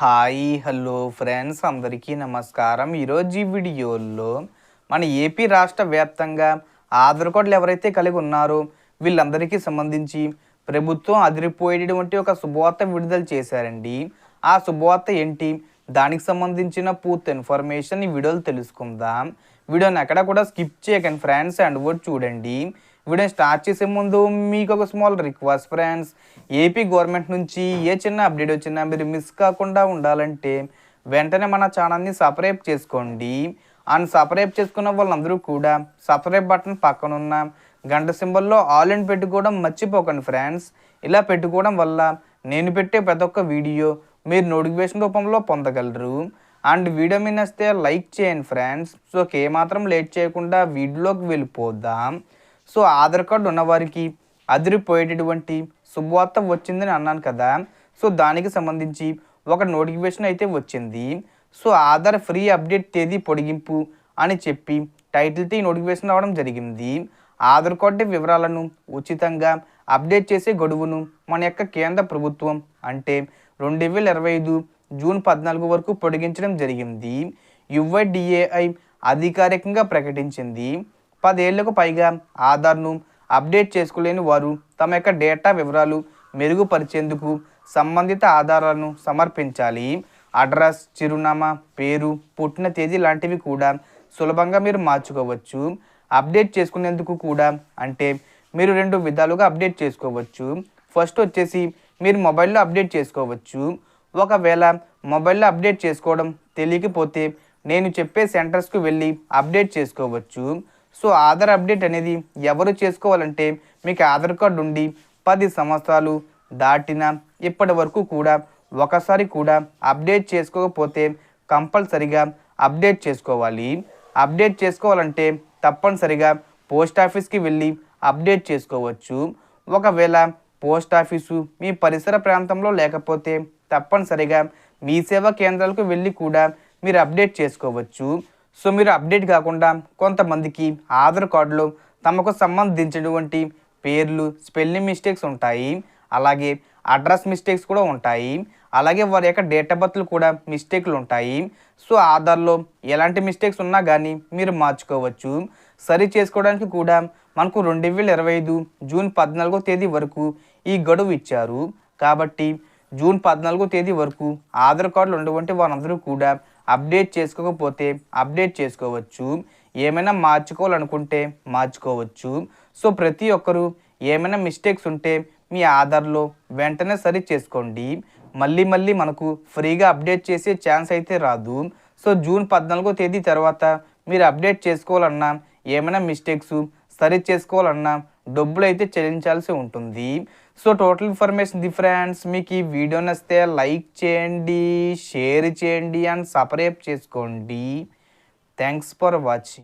Hi hello friends అందరికీ నమస్కారం. ఈరోజు ఈ వీడియోలో మన ఏపీ రాష్ట్ర వ్యాప్తంగా ఆధార్ కార్డులు ఎవరైతే కలిగి ఉన్నారో వీళ్ళందరికీ సంబంధించి ప్రభుత్వం అదిరిపోయేటటువంటి ఒక శుభవార్త విడుదల చేశారండి. ఆ శుభవార్త ఏంటి? దానికి సంబంధించిన పూర్తి ఇన్ఫర్మేషన్ ఈ వీడియోలో తెలుసుకుందాం. వీడియోని ఎక్కడ కూడా స్కిప్ చేయకండి ఫ్రెండ్స్ అండ్ వర్డ్ చూడండి. వీడియో స్టార్ట్ చేసే ముందు మీకు ఒక small request friends AP government నుంచి ఏ చిన్న అప్డేట్ వచ్చినా మీరు మిస్ కాకుండా ఉండాలంటే వెంటనే మన ఛానల్ని సబ్స్క్రైబ్ చేసుకోండి. అండ్ సబ్స్క్రైబ్ చేసుకున్న వాళ్ళందరూ కూడా సబ్స్క్రైబ్ బటన్ పక్కన ఉన్న గంట సింబల్లో ఆల్ ఇన్ పెట్టుకోవడం మర్చిపోకండి ఫ్రెండ్స్ ఇలా పెట్టుకోవడం వల్ల నేను పెట్టే ప్రతి ఒక్క వీడియో మీరు నోటిఫికేషన్ రూపంలో పొందగలరు. అండ్ వీడియో మీద నచ్చితే లైక్ చేయండి ఫ్రెండ్స్ సో ఏమాత్రం లేట్ చేయకుండా వీడియోలోకి వెళ్ళిపోదాం. సో ఆధార్ కార్డు ఉన్నవారికి అదిరిపోయేటటువంటి శుభవార్త వచ్చిందని అన్నాను కదా. సో దానికి సంబంధించి ఒక నోటిఫికేషన్ అయితే వచ్చింది. సో ఆధార్ ఫ్రీ అప్డేట్ తేదీ పొడిగింపు అని చెప్పి టైటిల్తో ఈ నోటిఫికేషన్ రావడం జరిగింది. ఆధార్ కార్డు వివరాలను ఉచితంగా అప్డేట్ చేసే గడువును మన యొక్క కేంద్ర ప్రభుత్వం అంటే రెండు వేల ఇరవై ఐదు జూన్ పద్నాలుగు వరకు పొడిగించడం జరిగింది. యువడిఏఐ అధికారికంగా ప్రకటించింది. పదేళ్ళకు పైగా ఆధార్ను అప్డేట్ చేసుకోలేని వారు తమ యొక్క డేటా వివరాలు మెరుగుపరిచేందుకు సంబంధిత ఆధారాలను సమర్పించాలి. అడ్రస్ చిరునామా పేరు పుట్టిన తేదీ లాంటివి కూడా సులభంగా మీరు మార్చుకోవచ్చు. అప్డేట్ చేసుకునేందుకు కూడా అంటే మీరు రెండు విధాలుగా అప్డేట్ చేసుకోవచ్చు. ఫస్ట్ వచ్చేసి మీరు మొబైల్లో అప్డేట్ చేసుకోవచ్చు. ఒకవేళ మొబైల్లో అప్డేట్ చేసుకోవడం తెలియకపోతే నేను చెప్పే సెంటర్స్కు వెళ్ళి అప్డేట్ చేసుకోవచ్చు. సో ఆధార్ అప్డేట్ అనేది ఎవరు చేసుకోవాలంటే మీకు ఆధార్ కార్డు ఉండి పది సంవత్సరాలు దాటిన ఇప్పటి వరకు కూడా ఒకసారి కూడా అప్డేట్ చేసుకోకపోతే కంపల్సరిగా అప్డేట్ చేసుకోవాలి. అప్డేట్ చేసుకోవాలంటే తప్పనిసరిగా పోస్ట్ ఆఫీస్కి వెళ్ళి అప్డేట్ చేసుకోవచ్చు. ఒకవేళ పోస్ట్ ఆఫీసు మీ పరిసర ప్రాంతంలో లేకపోతే తప్పనిసరిగా మీ సేవా కేంద్రాలకు వెళ్ళి కూడా మీరు అప్డేట్ చేసుకోవచ్చు. సో మీరు అప్డేట్ కాకుండా కొంతమందికి ఆధార్ కార్డులో తమకు సంబంధించినటువంటి పేర్లు స్పెల్లింగ్ మిస్టేక్స్ ఉంటాయి. అలాగే అడ్రస్ మిస్టేక్స్ కూడా ఉంటాయి. అలాగే వారి యొక్క డేట్ ఆఫ్ బర్త్లు కూడా మిస్టేక్లు ఉంటాయి. సో ఆధార్లో ఎలాంటి మిస్టేక్స్ ఉన్నా కానీ మీరు మార్చుకోవచ్చు. సరి చేసుకోవడానికి కూడా మనకు రెండు వేల ఇరవై ఐదు జూన్ పద్నాలుగో తేదీ వరకు ఈ గడువు ఇచ్చారు. కాబట్టి జూన్ పద్నాలుగో తేదీ వరకు ఆధార్ కార్డులు ఉన్నటువంటి వారందరూ కూడా అప్డేట్ చేసుకోకపోతే అప్డేట్ చేసుకోవచ్చు. ఏమైనా మార్చుకోవాలనుకుంటే మార్చుకోవచ్చు. సో ప్రతి ఒక్కరూ ఏమైనా మిస్టేక్స్ ఉంటే మీ ఆధార్లో వెంటనే సరి చేసుకోండి. మళ్ళీ మళ్ళీ మనకు ఫ్రీగా అప్డేట్ చేసే ఛాన్స్ అయితే రాదు. సో జూన్ పద్నాలుగో తేదీ తర్వాత మీరు అప్డేట్ చేసుకోవాలన్నా ఏమైనా మిస్టేక్స్ సరి చేసుకోవాలన్నా డబ్బులు అయితే చెల్లించాల్సి ఉంటుంది. So total information the friends మీకు ఈ వీడియో నచ్చితే లైక్ చేయండి షేర్ చేయండి అండ్ సపరేట్ చేసుకోండి. Thanks for watching.